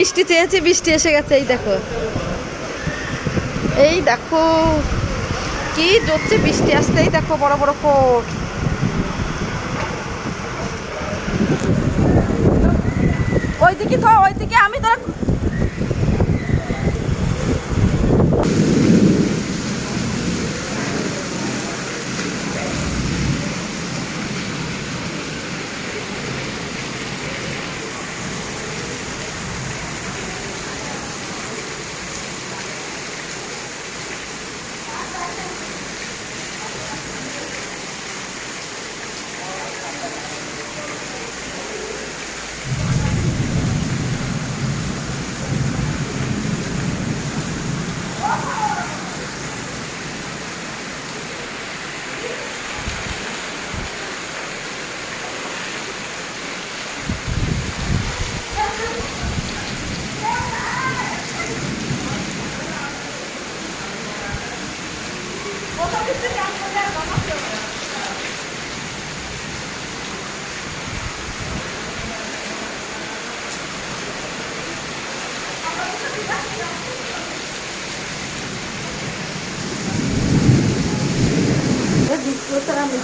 বৃষ্টি চেয়েছে, বৃষ্টি এসে গেছে, এই দেখো। এই দেখো, কি জোরছে বৃষ্টি আসতেই দেখো, বড় বড় কোট ওইদিকে তো ওইদিকে আমি তোর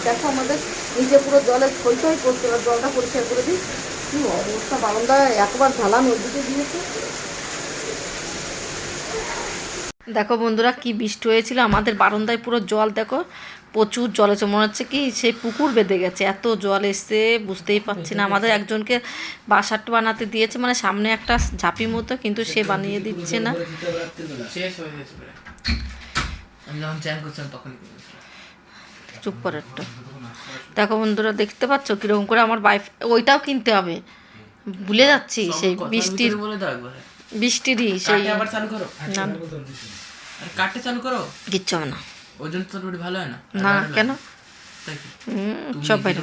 দেখো আমাদের নিচে পুরো জলে থই থই করছে এবার জলটা পরিষ্কার করে দিই। কি অবস্থা বারান্দা একবার ঢালান ওইদিকে দিয়েছে। দেখো বন্ধুরা কি বৃষ্টি হয়েছিল আমাদের বারান্দায় পুরো জল দেখো প্রচুর জল আছে মনে হচ্ছে কি সেই পুকুর বেঁধে গেছে এত জল এসছে বুঝতেই পারছি না। আমাদের একজনকে বাসাট বানাতে দিয়েছে মানে সামনে একটা ঝাঁপি মতো কিন্তু সে বানিয়ে দিচ্ছে না। চুপ করে একটা। দেখো বন্ধুরা দেখতে পাচ্ছ কীরকম করে আমার বাইফ ওইটাও কিনতে হবে। ভুলে যাচ্ছি সেই বৃষ্টির বৃষ্টিরই সেই কাটে আবার চালু করো। না আর কাটে চালু করো। কিচ্ছু হবে না। ওজন তো ভালো হয় না। না কেন? হুম, সব বাইরে?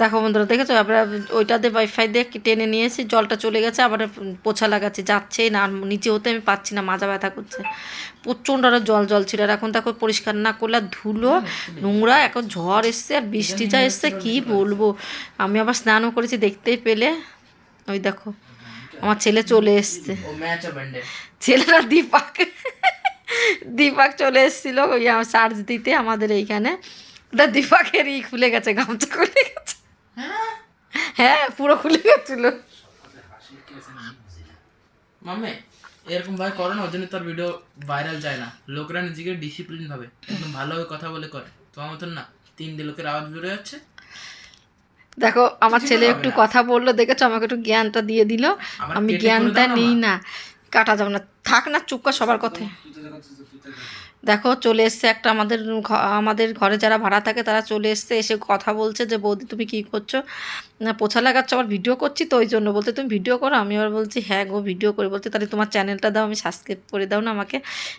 দেখো বন্ধুরা দেখেছ? আমরা ওইটাতে ওয়াইফাই দিয়ে টেনে নিয়েছি জলটা চলে গেছে আবার পোছা লাগাচ্ছি যাচ্ছেই না আর নিচে হতে আমি পাচ্ছি না মাজা ব্যথা করছে। প্রচণ্ড আরও জল জল ছিল আর এখন দেখো পরিষ্কার না করলে ধুলো নোংরা এখন ঝড় এসছে আর বৃষ্টি যা এসছে কী বলব? আমি আবার স্নানও করেছি দেখতেই পেলে। ওই দেখো আমার ছেলে চলে এসছে। ছেলেরা দীপাক দীপাক চলে এসেছিল ওই চার্জ দিতে আমাদের এইখানে। ওটা দীপাকের ই খুলে গেছে গামছা খুলে গেছে। হ্যাঁ পুরো খুলে গেছিল। মামে এরকম ভাবে করো না ওই জন্য তোর ভিডিও ভাইরাল যায় না। লোকরা নিজেকে ডিসিপ্লিন ভাবে। একদম ভালোভাবে কথা বলে করে। তোমার মতন না তিনটে লোকের আওয়াজ বেরো যাচ্ছে। দেখো আমার ছেলে একটু কথা বলল দেখেছ? আমাকে একটু জ্ঞানটা দিয়ে দিল। আমি জ্ঞানটা নিই না। কাটা যাবে না। থাক না চুপ কর সবার কথায়। দেখো, চলে এসছে একটা আমাদের আমাদের ঘরে যারা ভাড়া থাকে তারা চলে এসছে, এসে কথা বলছে যে, বৌদি, তুমি কী করছ? না, পোছা লাগাচ্ছ, আবার ভিডিও করছি তো ওই জন্য বলতে তুমি ভিডিও করো? আমি আবার বলছি হ্যাঁ গো ভিডিও করে। বলতে তাহলে তোমার চ্যানেলটা দাও, আমি সাবস্ক্রাইব করে দাও না আমাকে।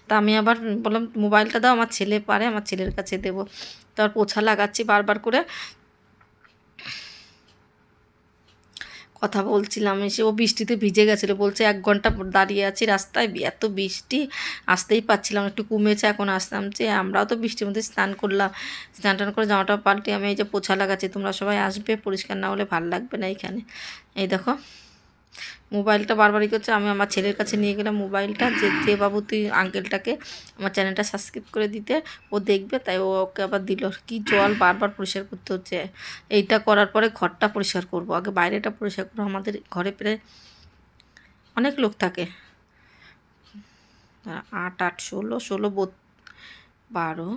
তা আমি আবার বললাম মোবাইলটা দাও, আমার ছেলে পারে, আমার ছেলের কাছে দেবো। তারপর পোছা লাগাচ্ছি বারবার করে। কথা বলছিলাম, এসে ও বৃষ্টিতে ভিজে গেছিল। বলছে, এক ঘণ্টা দাঁড়িয়ে আছি রাস্তায়। এত বৃষ্টি, আসতেই পাচ্ছিলাম একটু কমেছে, এখন আসতাম যে আমরাও তো বৃষ্টির মধ্যে স্নান করলাম। স্নান টান করে জামাটা পাল্টে আমি এই যে পোছা লাগাচ্ছি, তোমরা সবাই আসবে, পরিষ্কার না হলে ভালো লাগবে না এখানে। এই দেখো। মোবাইলটা বারবারই করছে, আমি আমার ছেলের কাছে নিয়ে গেলাম মোবাইলটা, যে যে বাবু তুই আঙ্কেলটাকে আমার চ্যানেলটা সাবস্ক্রাইব করে দিতে, ও দেখবে, তাই ওকে আবার দিল। কি জল বারবার পরিষ্কার করতে হচ্ছে। এইটা করার পরে ঘরটা পরিষ্কার করব। আগে বাইরেটা পরিষ্কার করব। আমাদের ঘরে প্রায় অনেক লোক থাকে। আট আট, ষোলো ষোলো বারো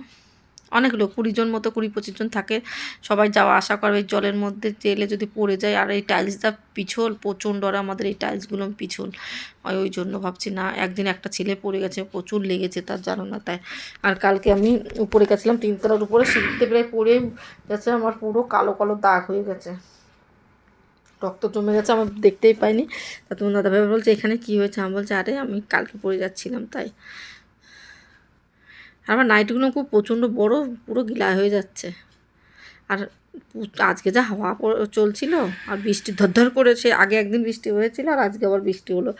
অনেক লোক, কুড়ি জন মতো, কুড়ি পঁচিশ জন থাকে। সবাই যাওয়া আসা করবে, জলের মধ্যে তেলে যদি পড়ে যায়, আর এই টাইলসটা পিছল, প্রচণ্ড আর আমাদের এই টাইলসগুলো পিছল। ওই ওই জন্য ভাবছি, না, একদিন একটা ছেলে পড়ে গেছে, প্রচুর লেগেছে, তার জানো না তাই। আর কালকে আমি উপরে গেছিলাম তিনতলার উপরে, সিঁড়িতে প্রায় পড়ে গেছে, আমার পুরো কালো কালো দাগ হয়ে গেছে। রক্ত জমে গেছে আমার দেখতেই পাইনি। তা তোমার দাদাভাই বলছে, এখানে কী হয়েছে? আমি বলছে, আরে, আমি কালকে পড়ে যাচ্ছিলাম তাই। আর আমার নাইটগুলো খুব প্রচণ্ড বড়, পুরো গিলা হয়ে যাচ্ছে। আর আজকে যা হাওয়া চলছিল, আর বৃষ্টি ধরধর করে সে আগে একদিন বৃষ্টি হয়েছিল, আর আজকে আবার বৃষ্টি হলো।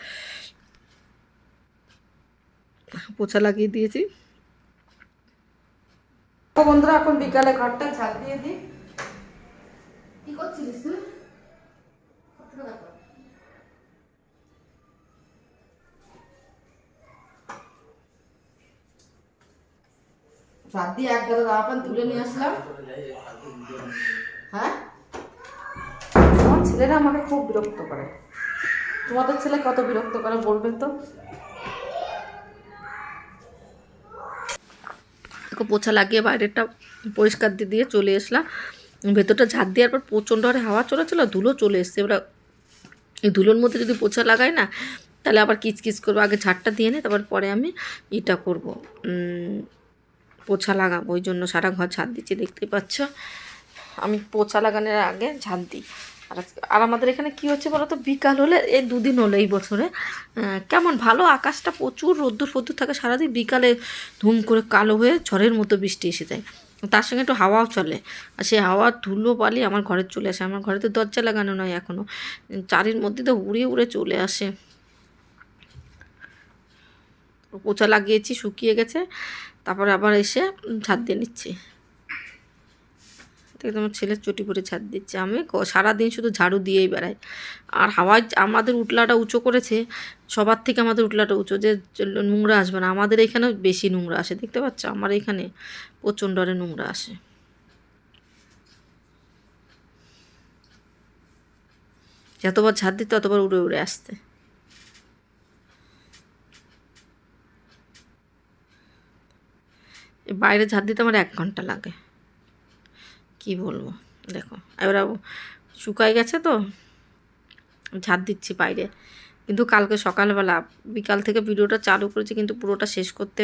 পোছা লাগিয়ে দিয়েছি। বন্ধুরা, এখন বিকালে ঘরটা ঝাড় দিয়ে দিই। কি করছিলিস তুই? সাত দিয়ে এক গাদা জামা প্যান্ট তুলে নিয়ে আসলাম। হ্যাঁ? আমার ছেলেরা আমাকে খুব বিরক্ত করে। তোমাদের ছেলে কত বিরক্ত করে বলবে তো? পোছা লাগিয়ে বাইরেটা পরিষ্কার দিয়ে চলে আসলাম ভেতরটা ঝাড় দেওয়ার পর প্রচণ্ড হারে হাওয়া চলেছিল, ধুলো চলে এসছে। এবার এই ধুলোর মধ্যে যদি পোছা লাগাই না, তাহলে আবার কিচকিচ করব। আগে ঝাড়টা দিয়ে নে, তারপর পরে আমি এটা করব। পোছা লাগাবো ওই জন্য সারা ঘর ঝাড় দিচ্ছি দেখতেই পাচ্ছ? আমি পোছা লাগানোর আগে ঝাড় দিই। আর আর আমাদের এখানে কি হচ্ছে বলো তো বিকাল হলে, এই দুদিন হলো এই বছরে কেমন ভালো আকাশটা প্রচুর রোদ্দুর ফদ্দুর থাকে সারাদিন, বিকালে ধুম করে কালো হয়ে ঝড়ের মতো বৃষ্টি এসে যায়। তার সঙ্গে একটু হাওয়াও চলে। আর সেই হাওয়ার ধুলো বালি আমার ঘরে চলে আসে। আমার ঘরে তো দরজা লাগানো নয় এখনও চারির মধ্যে তো উড়ে উড়ে চলে আসে। পোচা লাগিয়েছি, শুকিয়ে গেছে। তারপরে আবার এসে ছাদ দিয়ে নিচ্ছি। দেখতে আমার ছেলে চটি পরে ছাদ দিচ্ছে। আমি সারাদিন শুধু ঝাড়ু দিয়েই বেড়াই। আর হাওয়ায় আমাদের উটলাটা উঁচু করেছে, সবার থেকে আমাদের উটলাটা উঁচু। যে নোংরা আসবে না। আমাদের এখানে বেশি নোংরা আসে, দেখতে পাচ্ছ? আমার এখানে প্রচণ্ড হারে নোংরা আসে। যতবার ঝাড় দিতে ততবার উড়ে উড়ে আসতে বাইরে ঝাড় দিতে আমার এক ঘণ্টা লাগে। কি বলব? দেখো, এবার শুকাই গেছে তো ঝাড় দিচ্ছি বাইরে। কিন্তু কালকে সকালবেলা, বিকাল থেকে ভিডিওটা চালু করেছি, কিন্তু পুরোটা শেষ করতে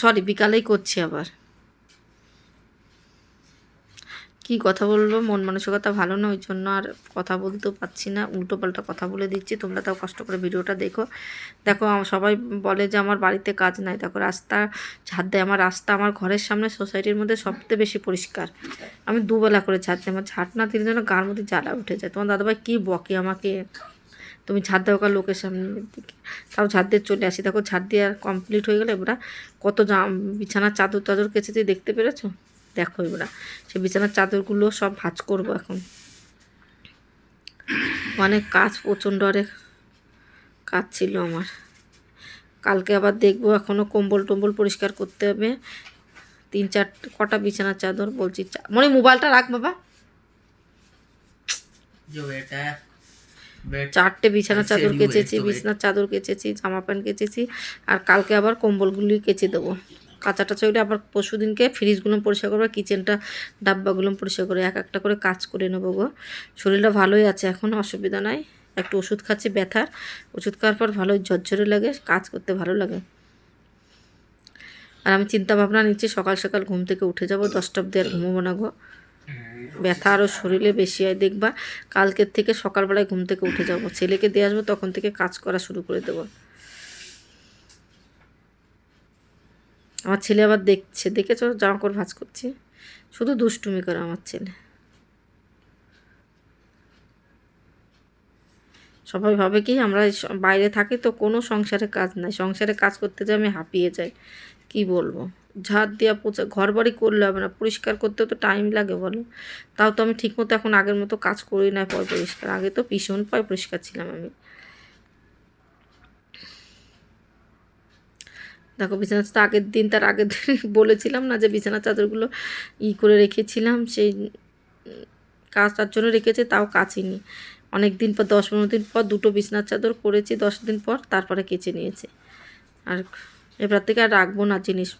সরি বিকালেই করছি আবার। কি কথা বলব? মন মানসিকতা ভালো না ওই জন্য আর কথা বলতেও পারছি না। উল্টো পাল্টা কথা বলে দিচ্ছি, তোমরা তাও কষ্ট করে ভিডিওটা দেখো। দেখো সবাই বলে যে আমার বাড়িতে কাজ নাই। দেখো, রাস্তা ঝাড় দেয়। আমার রাস্তা আমার ঘরের সামনে সোসাইটির মধ্যে সবথেকে বেশি পরিষ্কার। আমি দুবেলা করে ঝাড় দিই। আমার ঝাড় না দিলে যেন গার মধ্যে জ্বালা উঠে যায়। তোমার দাদাভাই কী বকে আমাকে? তুমি ঝাড় দাও কার লোকের সামনের দিকে তাও ঝাড় দিয়ে চলে আসি। দেখো ঝাড় দিয়ে কমপ্লিট হয়ে গেলে। এবার কত বিছানার চাদর টাদর কেচেছি, দেখতে পেরেছ? দেখো এবার। সে বিছানার চাদরগুলো সব ভাজ করব এখন। অনেক কাজ প্রচণ্ড অনেক কাজ ছিল আমার। কালকে আবার দেখব এখনও কম্বল টম্বল পরিষ্কার করতে হবে। তিন চার কটা বিছানার চাদর বলছি মনে মোবাইলটা রাখ বাবা। চারটে বিছানার চাদর কেচেছি বিছানার চাদর কেচেছি জামা প্যান্ট কেচেছি আর কালকে আবার কম্বলগুলি কেচে দেবো। কাঁচাটা চলে আবার পরশু দিনকে ফ্রিজগুলো পরিষ্কার করব কিচেনটা ডাব্বাগুলো পরিষ্কার করে এক একটা করে কাজ করে নেব গো। শরীরটা ভালোই আছে, এখন অসুবিধা নাই। একটু ওষুধ খাচ্ছি ব্যথার ওষুধ খাওয়ার পর ভালোই ঝরঝরে লাগে, কাজ করতে ভালো লাগে। আর আমি চিন্তা ভাবনা নিচ্ছি, সকাল সকাল ঘুম থেকে উঠে যাব, দশটা অব্দি আর ঘুমোবো না গো। ব্যথা আরও শরীরে বেশি হয়, দেখবা। কালকের থেকে সকালবেলায় ঘুম থেকে উঠে যাব। ছেলেকে দিয়ে আসব, তখন থেকে কাজ করা শুরু করে দেবো। আমার ছেলে আবার দেখছে, দেখেছ? জামা কাপড় ভাঁজ করছি। শুধু দুষ্টুমি করে আমার ছেলে। সবাই ভাবে কি, আমরা বাইরে থাকি তো কোনো সংসারে কাজ নাই। সংসারে কাজ করতে যে আমি হাঁপিয়ে যাই, কি বলব? ঝাড় দেওয়া পোচা ঘর বাড়ি করলে হবে না। পরিষ্কার করতেও তো টাইম লাগে বলো। তাও তো আমি ঠিকমতো এখন আগের মতো কাজ করি না পর পরিষ্কার। আগে তো ভীষণ পায় পরিষ্কার ছিলাম আমি। দেখো বিছানা তো আগের দিন, তার আগের দিন বলেছিলাম না যে বিছানা চাদরগুলো ই করে রেখেছিলাম, সেই কাজটার জন্য রেখেছে, তাও কাচিনি। অনেক দিন পর, দশ পনেরো দিন পর দুটো বিছানার চাদর করেছি, দশ দিন পর তারপরে কেচে নিয়েছে। আর এবার থেকে আর রাখব না জিনিস